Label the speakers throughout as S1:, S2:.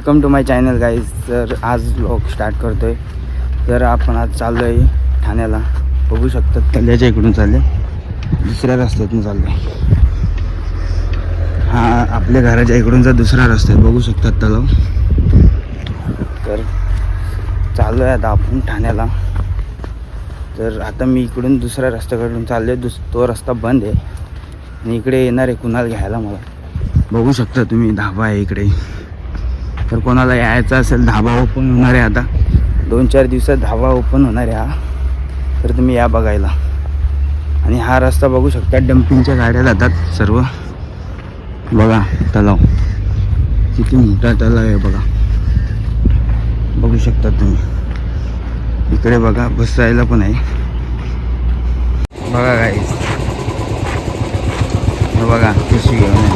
S1: Welcome to my channel guys तर आज blog start करतो आहे तर आपण आज चाललो आहे ठाण्याला. बघू शकतात तल्याच्या इकडून चालले. दुसऱ्या रस्त्यातून चाललो आहे हा आपल्या घराच्या इकडूनचा दुसरा रस्ता आहे. बघू शकतात तलाव. तर चाललो आहे आता आपण ठाण्याला. तर आता मी इकडून दुसऱ्या रस्त्याकडून चाललो आहे दुस तो रस्ता बंद आहे. आणि इकडे येणार आहे कुणाला घ्यायला मला. बघू शकता तुम्ही. धाबा आहे इकडे. तर कोणाला यायचं असेल धाबा ओपन होणार आहे आता. दोन चार दिवसात धाबा ओपन होणार आहे हा. तर तुम्ही या बघायला. आणि हा रस्ता बघू शकता डम्पिंगच्या गाड्या जातात सर्व. बघा तलाव. किती मोठा तलाव आहे बघा. बघू शकता तुम्ही. इकडे बघा बसायला पण आहे. बघा काय बघा कशी घेऊन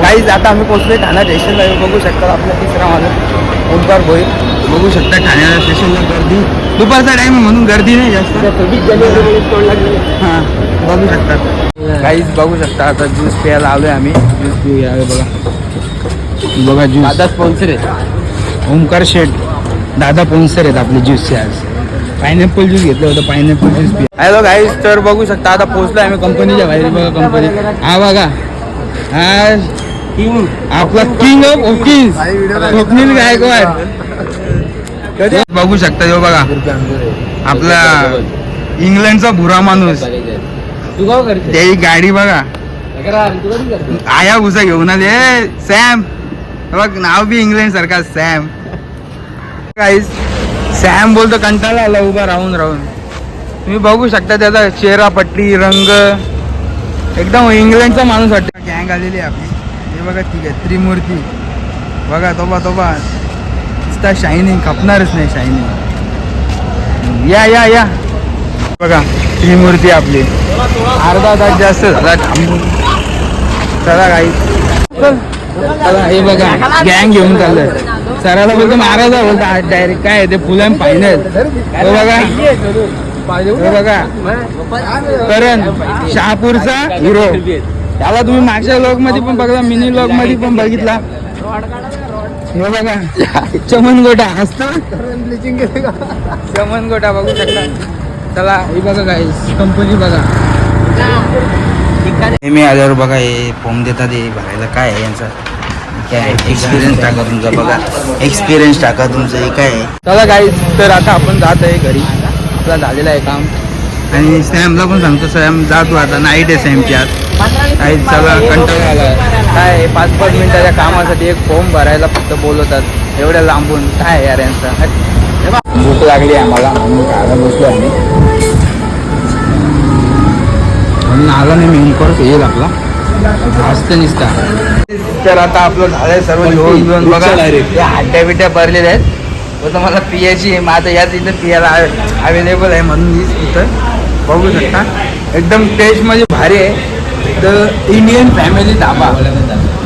S1: काहीच आता आम्ही पोहोचलोय ठाणा स्टेशनला बघू शकता आपला तिसरा माणूस ओंकार भोईर बघू शकता ठाण्याला स्टेशनला गर्दी. दुपारचा टाइम म्हणून गर्दी नाही जास्त. हां बघू शकतात काहीच बघू शकता आता ज्यूस प्यायला आलोय आम्ही. ज्यूस पिऊया हे बघा. बघा ज्यूस
S2: दादा स्पॉन्सर आहे
S1: ओंकार शेठ दादा पोन्सर आहेत आपले ज्यूसचे आज. पायनॅपल ज्यूस घेतलं होतं पायनॅपल ज्यूस हॅलो गाईज तर बघू शकता आता पोहोचलो आम्ही कंपनीच्या बाहेर. बघा कंपनी हा बघा. हा आपला किंग ऑफ ओकिन्स स्वप्नील गायकवाड. कधी? बघू शकता जो बघा. आपला इंग्लंडचा भुरा माणूस.
S2: तू गाव करते
S1: त्याची गाडी बघा. आया भुसा घेऊन आले. सॅम. बघ नाव बी इंग्लंड सारखा सॅम. काहीच सॅम बोलतो कंटाळा आला उभा राहून राहून तुम्ही बघू शकता त्याचा चेहरा पट्टी रंग. एकदम इंग्लंडचा माणूस वाटतो. गँग आलेली आहे आपली. हे बघा ठीक आहे त्रिमूर्ती. बघा तोबा तोबा. नुसता शायनिंग खपणारच नाही शायनिंग या या या. बघा त्रिमूर्ती आपली. अर्धा तास जास्त झाला. चला काही चला हे बघा गँग घेऊन चाललंय. सराला बोलतो महाराजा बोलतो डायरेक्ट काय ते ते फुलान फायनल हे बघा. हे बघा. करण शहापूरचा हिरो. त्याला तुम्ही मागच्या लॉगमध्ये पण बघला मिनी लॉगमध्ये पण बघितला. हे बघा. चमन गोटा हसत चमन गोटा बघू शकता. चला हे बघा काय कंपनी बघा. मी आल्यावर बघा हे फॉर्म देतात हे भरायला काय आहे यांचा? काय एक्सपिरियन्स टाका तुमचा बघा. एक्सपिरियन्स टाका तुमचं हे काय आहे? चला काय तर आता आपण जात आहे घरी. आपला झालेलं आहे काम. आणि सॅमला पण सांगतो सॅम जातो आता. नाईट आहे सॅमची आज. काही चला कंटाळा आला काय पाच पाच मिनिटाच्या कामासाठी एक फॉर्म भरायला फक्त बोलवतात. एवढ्या लांबून. काय यार यांचा? भूक लागली आम्हाला म्हणून खायला बसलो आम्ही. म्हणून आला नाही मी परत येईल आपला. असतं निसता. तर आता आपलं झालंय सर्व बिवण बघा. हड्ड्या बिड्या भरलेल्या आहेत. होतं मला पियाची आहे माझं याच इथं पियाला अवेलेबल आहे म्हणून मीच इथं बघू शकता. एकदम टेस्ट म्हणजे भारी आहे. तर इंडियन फॅमिली धाबा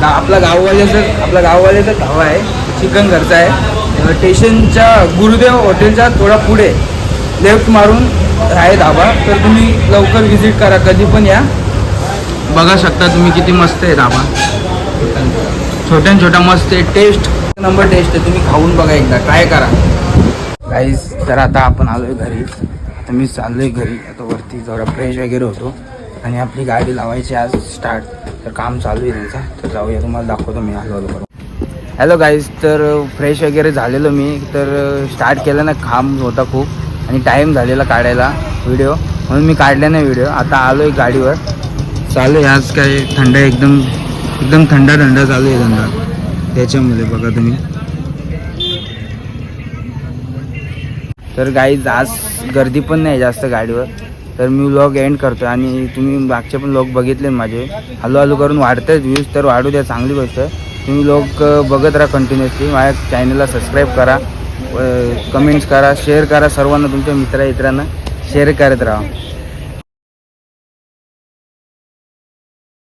S1: दा- आपला गाववाल्याचं आपला गाववाल्याचा धाबा आहे. चिकन घरचा आहे. स्टेशनच्या गुरुदेव हॉटेलच्या थोडा पुढे लेफ्ट मारून आहे धाबा तर तुम्ही लवकर व्हिजिट करा कधी पण या. बघा शकता तुम्ही किती मस्त आहे धाबा छोट्या छोट्या मस्त आहे. टेस्ट नंबर टेस्ट आहे. तुम्ही खाऊन बघा एकदा. ट्राय करा. गाईज तर आता आपण आलोय घरी. आता मी चाललोय घरी. आता वरती जरा फ्रेश वगैरे होतो. आणि आपली गाडी लावायची आज स्टार्ट तर काम चालू आहे त्यांचं. तर जाऊया. तुम्हाला दाखवतो मी आलो आलो हॅलो गाईज तर फ्रेश वगैरे झालेलो मी. तर स्टार्ट केलं ना काम होता खूप. आणि टाईम झालेला काढायला. व्हिडिओ म्हणून मी काढला नाही व्हिडिओ आता आलो आहे गाडीवर. चालू आहे. आज काय थंड एकदम एकदम थंड थंड चालू आहे धंदा. त्याच्यामध्ये बघा तुम्ही. तर गाईज आज गर्दी पण नाही जास्त गाडीवर. तर मी व्लॉग एंड करतो आणि तुम्ही मागचे पण लोक बघितले माझे. हळूहळू करून वाढत आहेत व्ह्यूज तर वाढू द्या चांगली गोष्ट आहे. तुम्ही लोक बघत राहा कंटिन्युअसली माझ्या चॅनलला सबस्क्राईब करा. कमेंट्स करा शेअर करा सर्वांना तुमच्या मित्र मित्रांना शेअर करत राहा.